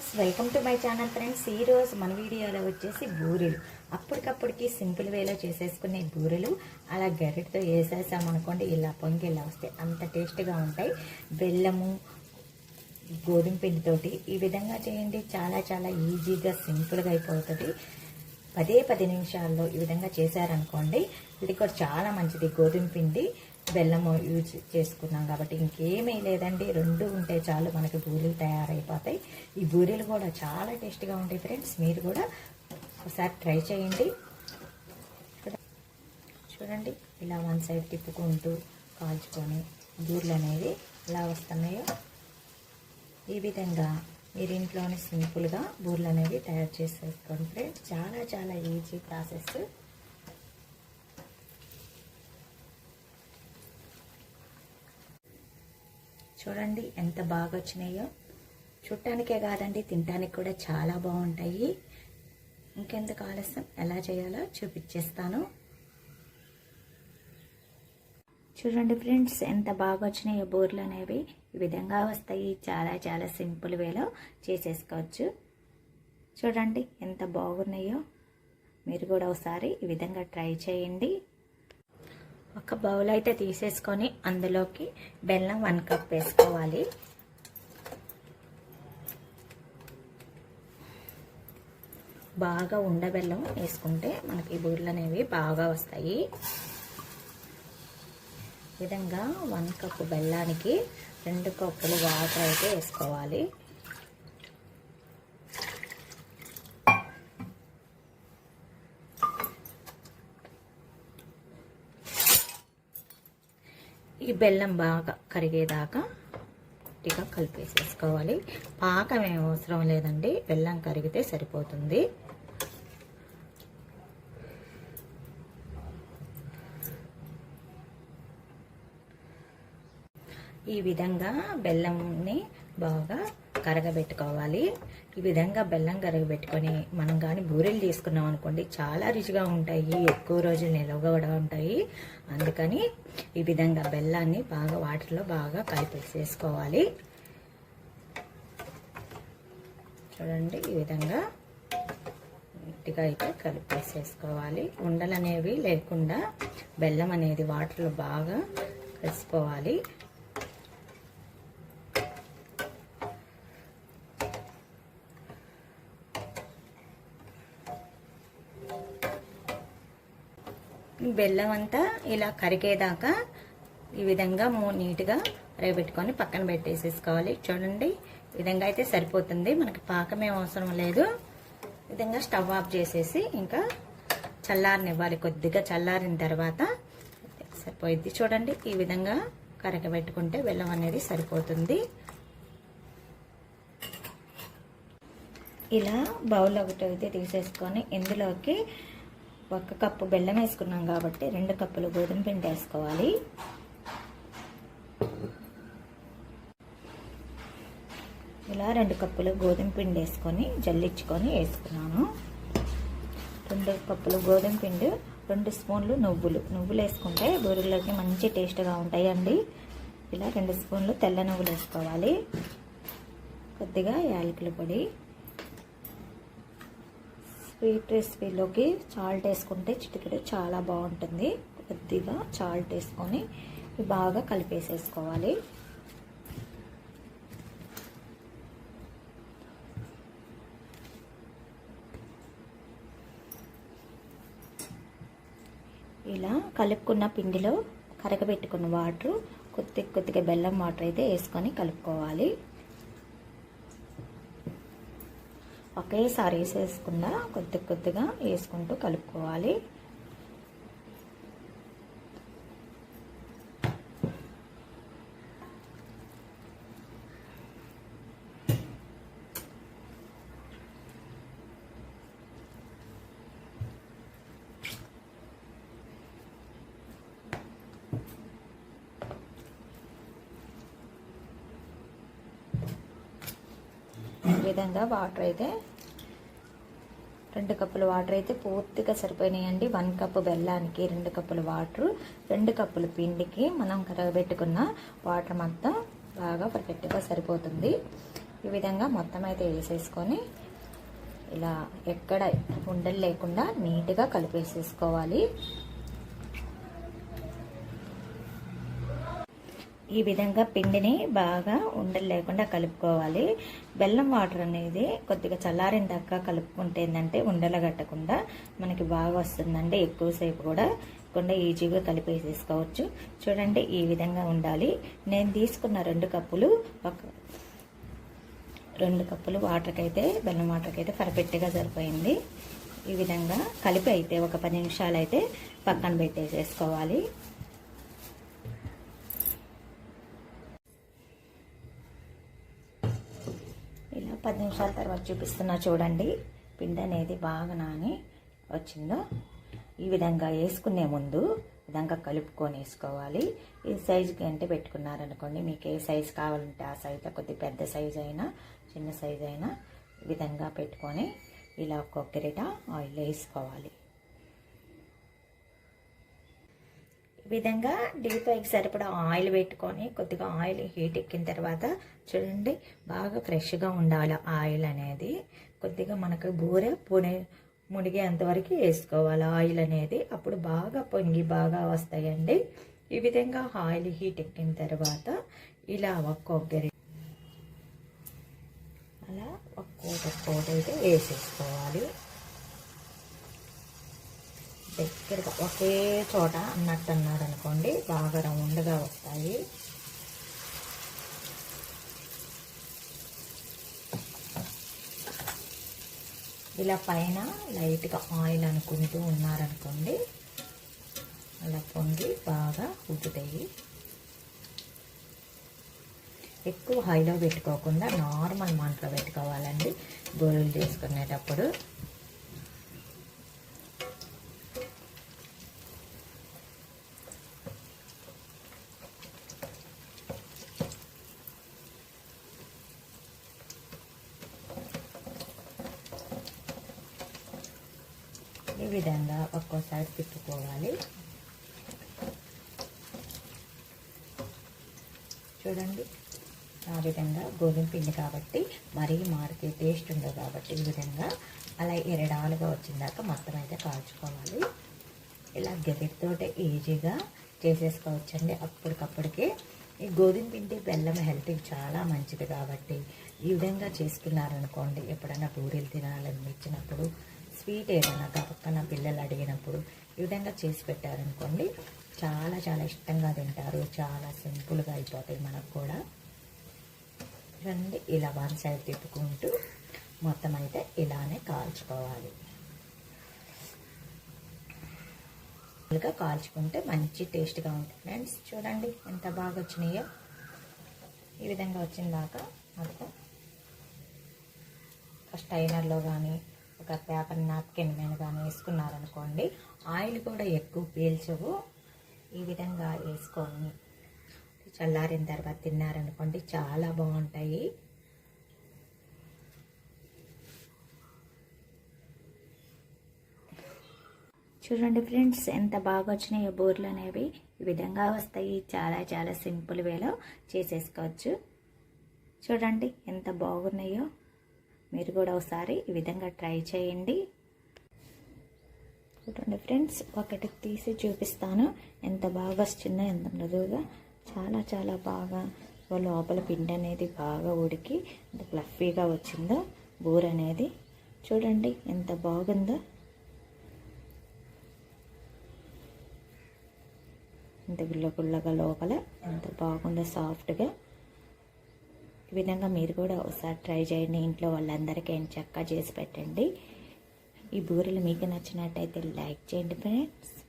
Friends welcome to my channel friends. ఈరోజు మన వీడియోలో వచ్చేసి బూరెలు. అప్పటికప్పటికి సింపుల్ వేలో చేసేసుకునే బూరెలు అలా గరిటతో వేసేసామనుకోండి ఇలా పొంగి ఇలా వస్తాయి అంత టేస్ట్గా ఉంటాయి. బెల్లము గోధుమ పిండితోటి ఈ విధంగా చేయండి. చాలా చాలా ఈజీగా సింపుల్గా అయిపోతుంది. పదే పది నిమిషాల్లో ఈ విధంగా చేశారనుకోండి ఇది కూడా చాలా మంచిది. గోధుమ పిండి బెల్లము యూజ్ చేసుకున్నాం కాబట్టి ఇంకేమీ లేదండి. రెండు ఉంటే చాలు మనకి బూరెలు తయారైపోతాయి. ఈ బూరెలు కూడా చాలా టేస్ట్గా ఉంటాయి ఫ్రెండ్స్. మీరు కూడా ఒకసారి ట్రై చేయండి. చూడండి ఇలా వన్ సైడ్ తిప్పుకుంటూ కాల్చుకొని బూరెలు అనేవి ఎలా వస్తున్నాయో. ఈ విధంగా మీరు ఇంట్లోనే సింపుల్గా బూరెలు అనేవి తయారు చేసేసుకోండి ఫ్రెండ్స్. చాలా చాలా ఈజీ ప్రాసెస్. చూడండి ఎంత బాగా వచ్చినాయో చూడటానికే కాదండి తినడానికి కూడా చాలా బాగుంటాయి. ఇంకెందుకు ఆలస్యం? ఎలా చేయాలో చూపించేస్తాను చూడండి ఫ్రెండ్స్ ఎంత బాగా వచ్చినాయో బోర్లు అనేవి. ఈ విధంగా వస్తాయి. చాలా చాలా సింపుల్ వేలో చేసేసుకోవచ్చు. చూడండి ఎంత బాగున్నాయో. మీరు కూడా ఒకసారి ఈ విధంగా ట్రై చేయండి. ఒక బౌల్ అయితే తీసేసుకొని అందులోకి బెల్లం వన్ కప్ వేసుకోవాలి. బాగా ఉండబెల్లం వేసుకుంటే మనకి బూరెలు అనేవి బాగా వస్తాయి. విధంగా వన్ కప్పు బెల్లానికి రెండు కప్పులు వాటర్ అయితే వేసుకోవాలి. ఈ బెల్లం బాగా కరిగేదాకా గట్టిగా కలిపేసేసుకోవాలి. పాకం ఏం అవసరం లేదండి. బెల్లం కరిగితే సరిపోతుంది. ఈ విధంగా బెల్లంని బాగా కరగబెట్టుకోవాలి ఈ విధంగా బెల్లం కరగబెట్టుకొని మనం కానీ బూరెలు తీసుకున్నాం అనుకోండి చాలా రుచిగా ఉంటాయి. ఎక్కువ రోజులు నిలవగా కూడా ఉంటాయి. అందుకని ఈ విధంగా బెల్లాన్ని బాగా వాటర్లో బాగా కలిపేసేసుకోవాలి చూడండి ఈ విధంగా గట్టిగా అయితే కలిపేసేసుకోవాలి. ఉండలు అనేవి లేకుండా బెల్లం అనేది వాటర్లో బాగా కలిసిపోవాలి. బెల్లం అంతా ఇలా కరిగేదాకా ఈ విధంగా మూ నీట్గా రేపెట్టుకొని పక్కన పెట్టేసేసుకోవాలి. చూడండి ఈ విధంగా అయితే సరిపోతుంది. మనకి పాకం ఏం అవసరం లేదు. విధంగా స్టవ్ ఆఫ్ చేసేసి ఇంకా చల్లారనివ్వాలి. కొద్దిగా చల్లారిన తర్వాత సరిపోయిద్ది. చూడండి ఈ విధంగా కరగబెట్టుకుంటే బెల్లం అనేది సరిపోతుంది. ఇలా బౌల్ ఒకటి అయితే తీసేసుకొని ఇందులోకి ఒక కప్పు బెల్లం వేసుకున్నాం కాబట్టి రెండు కప్పులు గోధుమ పిండి వేసుకోవాలి. ఇలా రెండు కప్పులు గోధుమ పిండి వేసుకొని జల్లించుకొని వేసుకున్నాను. రెండు కప్పులు గోధుమ పిండి రెండు స్పూన్లు నువ్వులు. నువ్వులు వేసుకుంటే బూరెల్లోకి మంచి టేస్ట్గా ఉంటాయండి. ఇలా రెండు స్పూన్లు తెల్ల నువ్వులు వేసుకోవాలి. కొద్దిగా యాలకుల పొడి. స్వీట్ రెసిపీలోకి చాల్ట్ వేసుకుంటే చిటికెడు చాలా బాగుంటుంది. కొద్దిగా చాల్ట్ వేసుకొని బాగా కలిపేసేసుకోవాలి. ఇలా కలుపుకున్న పిండిలో కరగబెట్టుకున్న వాటర్ కొద్ది కొద్దిగా బెల్లం వాటర్ అయితే వేసుకొని కలుపుకోవాలి. ఒకేసారి వేసేసుకుండా కొద్ది కొద్దిగా వేసుకుంటూ కలుపుకోవాలి. విధంగా వాటర్ అయితే రెండు కప్పుల వాటర్ అయితే పూర్తిగా సరిపోయినాయండి. వన్ కప్పు బెల్లానికి రెండు కప్పుల వాటర్ రెండు కప్పుల పిండికి మనం కరగబెట్టుకున్న వాటర్ మొత్తం బాగా పర్ఫెక్ట్గా సరిపోతుంది. ఈ విధంగా మొత్తం అయితే వేసేసుకొని ఇలా ఎక్కడ ఉండలు లేకుండా నీట్గా కలిపేసేసుకోవాలి. ఈ విధంగా పిండిని బాగా ఉండలు లేకుండా కలుపుకోవాలి. బెల్లం వాటర్ అనేది కొద్దిగా చల్లారిన దాకా కలుపుకుంటే ఏంటంటే ఉండలు కట్టకుండా మనకి బాగా వస్తుందండి. ఎక్కువసేపు కూడా కూడాకుండా ఈజీగా కలిపేసేసుకోవచ్చు. చూడండి ఈ విధంగా ఉండాలి. నేను తీసుకున్న రెండు కప్పులు ఒక రెండు కప్పులు వాటర్కి అయితే బెల్లం వాటర్కి అయితే పర్ఫెక్ట్గా సరిపోయింది. ఈ విధంగా కలిపి అయితే ఒక పది నిమిషాలు అయితే పక్కన పెట్టేసేసుకోవాలి ఇలా పది నిమిషాల తర్వాత చూపిస్తున్నా చూడండి. పిండి అనేది బాగా నాని వచ్చిందో. ఈ విధంగా వేసుకునే ముందు విధంగా కలుపుకొని వేసుకోవాలి. ఈ సైజుకి అంటే పెట్టుకున్నారనుకోండి మీకు ఏ సైజు కావాలంటే ఆ సైజులో కొద్ది పెద్ద సైజు అయినా చిన్న సైజు అయినా ఈ విధంగా పెట్టుకొని ఇలా ఒక్కొక్క గరిట ఆయిల్ వేసుకోవాలి ఈ విధంగా డీప్ ఫ్రైకి సరిపడా ఆయిల్ పెట్టుకొని కొద్దిగా ఆయిల్ హీట్ ఎక్కిన తర్వాత చూడండి బాగా ఫ్రెష్గా ఉండాలి ఆయిల్ అనేది. కొద్దిగా మనకు బూర పొడి మునిగేంత వరకు వేసుకోవాలి ఆయిల్ అనేది. అప్పుడు బాగా పొంగి బాగా వస్తాయండి. ఈ విధంగా ఆయిల్ హీట్ ఎక్కిన తర్వాత ఇలా ఒక్కొక్కరి అలా ఒక్కోటి ఒక్కోటి అయితే వేసేసుకోవాలి. దగ్గరగా ఒకే చోట అన్నట్టు అన్నారు అనుకోండి బాగా రౌండ్గా వస్తాయి. ఇలా పైన లైట్గా ఆయిల్ అనుకుంటూ ఉన్నారనుకోండి అలా పొంగి బాగా ఉబ్బుతాయి ఎక్కువ హైలో పెట్టుకోకుండా నార్మల్ మంటలో పెట్టుకోవాలండి. గోరులు చేసుకునేటప్పుడు. విధంగా ఒక్కోసారి తిప్పుకోవాలి. చూడండి ఆ విధంగా గోధుమ పిండి కాబట్టి మరీ మారితే టేస్ట్ ఉండదు కాబట్టి ఈ విధంగా అలా ఎరడాలుగా వచ్చిందాక మొత్తం అయితే కాల్చుకోవాలి. ఇలా గెరిటితోటే ఈజీగా చేసేసుకోవచ్చండి. అప్పటికప్పటికే ఈ గోధుమ పిండి బెల్లం హెల్త్కి చాలా మంచిది కాబట్టి ఈ విధంగా చేసుకున్నారనుకోండి ఎప్పుడైనా పూరీలు తినాలనిపించినప్పుడు స్వీట్ ఏదైనా పక్కన పిల్లలు అడిగినప్పుడు ఈ విధంగా చేసి పెట్టారనుకోండి చాలా చాలా ఇష్టంగా తింటారు. చాలా సింపుల్గా అయిపోతాయి మనకు కూడా. రండి ఇలా వన్ సైడ్ తిప్పుకుంటూ మొత్తం అయితే ఇలానే కాల్చుకోవాలి. ఇలా కాల్చుకుంటే మంచి టేస్ట్గా ఉంటుంది. ఫ్రెండ్స్ చూడండి ఎంత బాగా వచ్చినాయో. ఈ విధంగా వచ్చిన దాకా మొత్తం స్టైనర్లో కానీ ఒక పేపర్ నాప్కిన్ మీద కానీ వేసుకున్నారనుకోండి ఆయిల్ కూడా ఎక్కువ పీల్చవు. ఈ విధంగా వేసుకొని చల్లారిన తర్వాత తిన్నారనుకోండి చాలా బాగుంటాయి. చూడండి ఫ్రెండ్స్ ఎంత బాగా వచ్చినాయో బోర్లు అనేవి. ఈ విధంగా వస్తాయి. చాలా చాలా సింపుల్ వేలో చేసేసుకోవచ్చు. చూడండి ఎంత బాగున్నాయో. మీరు కూడా ఒకసారి ఈ విధంగా ట్రై చేయండి. చూడండి ఫ్రెండ్స్ ఒకటి తీసి చూపిస్తాను. ఎంత బాగా వస్తుందో ఎంత మృదువుగా. చాలా చాలా బాగా లోపల పిండి అనేది బాగా ఉడికి ఎంత ఫ్లఫీగా వచ్చిందో బూర అనేది. చూడండి ఎంత బాగుందో. ఎంత గుల్ల గుల్లగా లోపల ఎంత బాగుందో సాఫ్ట్గా. ఈ విధంగా మీరు కూడా ఒకసారి ట్రై చేయండి. ఇంట్లో వాళ్ళందరికీ చక్కగా చేసి పెట్టండి. ఈ బూరెలు మీకు నచ్చినట్టయితే లైక్ చేయండి ఫ్రెండ్స్.